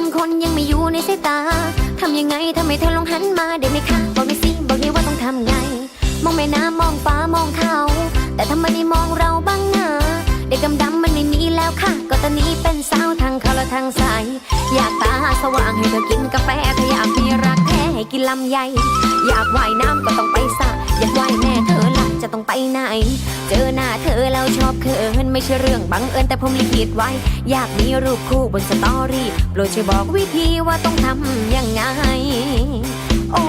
เป็นคนยังไม่อยู่ในสายตา ทำยังไงทำไมเธอลองหันมาได้ไหมคะ บอกหน่อยสิ บอกนี่ว่าต้องทำไง มองแม่น้ำมองฟ้ามองเขา แต่ทำไมไม่มองเราบ้างนะเด็กดำมันไม่มีแล้วค่ะ ก็ตอนนี้เป็นสาวทางเขาและทางสาย อยากตาสว่างให้เธอกินกาแฟถ้าอยากมีรักแท้ให้กินลำไย อยากว่ายน้ำก็ต้องไปสระอยากว่ายแม่เธอละจะต้องไปไหน เจอหน้าเธอแล้วชอบเขินไม่ใช่เรื่องบังเอิญแต่ผมลิขิตไว้ อยากมีรูปคู่บนสตอรี่โปรดช่วยบอกวิธีว่าต้องทำยังไง โอ้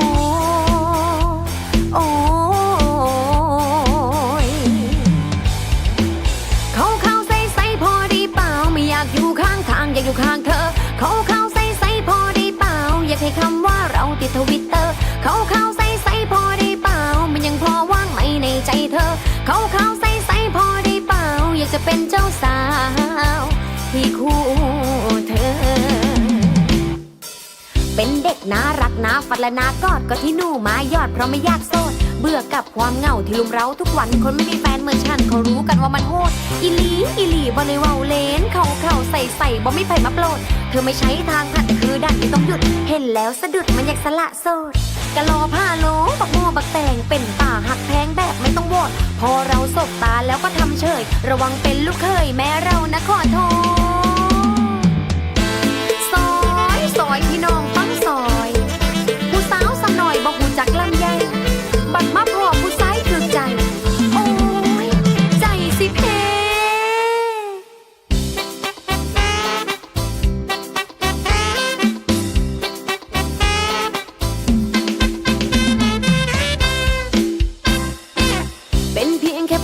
โอ้เขาเขาใส่ใส่พอดีเปล่าไม่อยากอยู่ข้างทางอยากอยู่ข้างเธอ เขาเขาใส่ใส่พอดีเปล่าอยากให้คำว่าเราติดทวิตเตอร์ เขาเขา เป็นเจ้าสาว ที่คู่เธอ เป็นเด็กน่ารักนาฟัดและนากอดก็ที่หนู่มายอดเพราะไม่ยากโสดเบื่อกับความเหงาที่ลุมเร้าทุกวันคนไม่มีแฟนเหมือนฉันเขารู้กันว่ามันโหดอีหลีอีหลีบอเลยเว่าเลนเขาเขาใส่ใส่บ่ไม่ไผมาโปรด เธอไม่ใช้ทางผ่านคือดันที่ต้องหยุด เห็นแล้วสะดุดมันอยากสละโสด กะลอผ้าโลบักโมบักแตงเป็นป่าหักแพงแบบไม่ต้องโหวดพอเราสบตาแล้วก็ทำเฉย ระวังเป็นลูกเคยแม้เรานะขอโทษ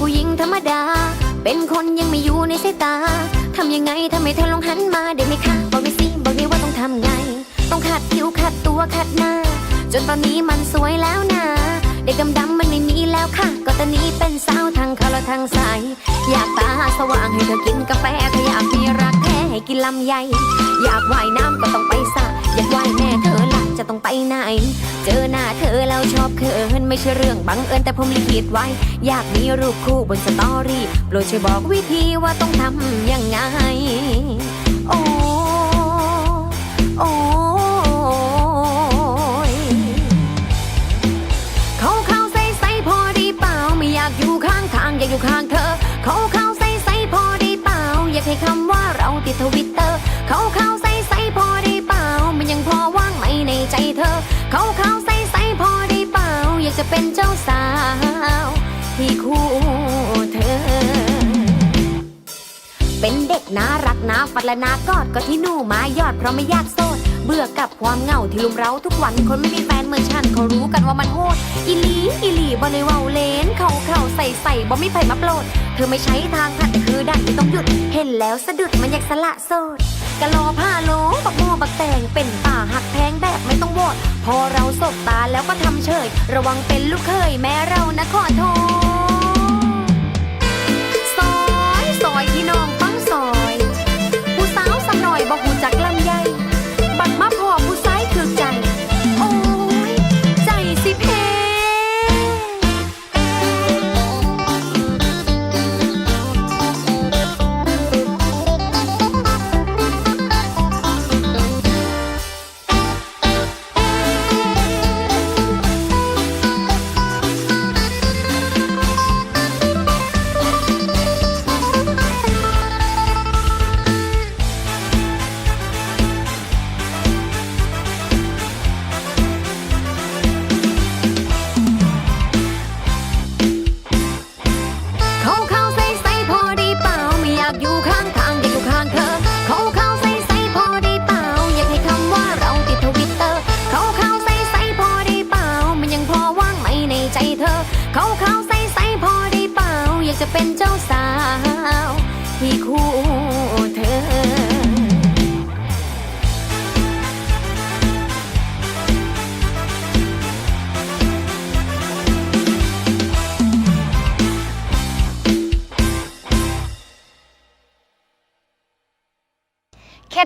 ผู้หญิงธรรมดา เป็นคนยังไม่อยู่ในสายตา ทำยังไงทำไมเธอลองหันมาได้ไหมคะ บอกหน่อยสิ บอกนี่ว่าต้องทำไง ต้องขัดผิวขัดตัวขัดหน้า จนตอนนี้มันสวยแล้วนะ เด็กดำๆมันไม่มีแล้วค่ะ ก็ตอนนี้เป็นสาวทางเขาและทางสาย อยากตาสว่างให้เธอกินกาแฟถ้าอยากมีรักแท้ให้กินลำไย อยากว่ายน้ำก็ต้องไปสระอยากว่ายแม่เธอ จะต้องไปไหน เจอหน้าเธอแล้วชอบเขินไม่ใช่เรื่องบังเอิญแต่ผมลิขิตไว้ อยากมีรูปคู่บนสตอรี่โปรดช่วยบอกวิธีว่าต้องทำยังไง โอ้โอ้เขาเขาใส่ใส่พอดีเปล่าไม่อยากอยู่ข้างทางอยากอยู่ข้างเธอ เขาเขาใส่ใส่พอดีเปล่าอยากให้คำว่าเราติดทวิตเตอร์ เขาเขาใเธอเขาเขาใสใสพอไดีเปล่า อยากจะเป็นเจ้าสาว ที่คู่เธอ เป็นเด็กน่ารักนาฟัดและนากอดก็ที่หนู่มายอดเพราะไม่ยากโสดเบื่อกับความเหงาที่ลุมเร้าทุกวันคนไม่มีแฟนเหมือนฉันเขารู้กันว่ามันโหดอีลี อีลีบอเลยว่าเลนเขาเขาใส่ใส่บ่ไม่ไผมาโปรด เธอไม่ใช้ทางผ่านแต่คือดันที่ต้องหยุด เห็นแล้วสะดุดมันอยากสละโสด กะลอผ้าโลบักโมบักแตงเป็นป่าหักแพงแบบไม่ต้องโวตพอเราสบตาแล้วก็ทำเฉย ระวังเป็นลูกเคยแม้เรานะขอโทษ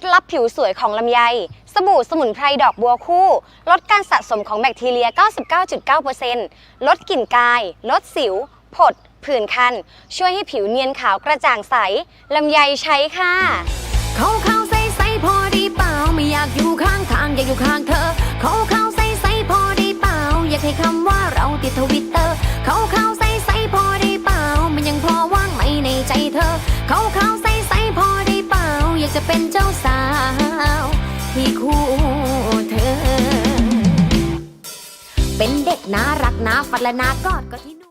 ดลับผิวสวยของลำไย สบู่สมุนไพรดอกบัวคู่ ลดการสะสมของแบคทีเรีย 99.9%ลดกลิ่นกาย ลดสิว ผด ผื่นคัน ช่วยให้ผิวเนียนขาวกระจ่างใส ลำไยใช้ค่ะเขาเขาใสใสพอดีเปล่า ไม่อยากอยู่ข้างทาง อยากอยู่ข้างเธอเขาเขาใสใสพอดีเปล่า อยากให้คำว่าเราติดทวิตเตอร์เขาเขาใสใสพอดีเปล่า มันยังพอว่างไหมในใจเธอเขาเขาใสใสพอดีเปล่า อยากจะเป็น ที่คู่เธอ เป็นเด็กน่ารักน่าฟัดและน่ากอดก็ที่นู่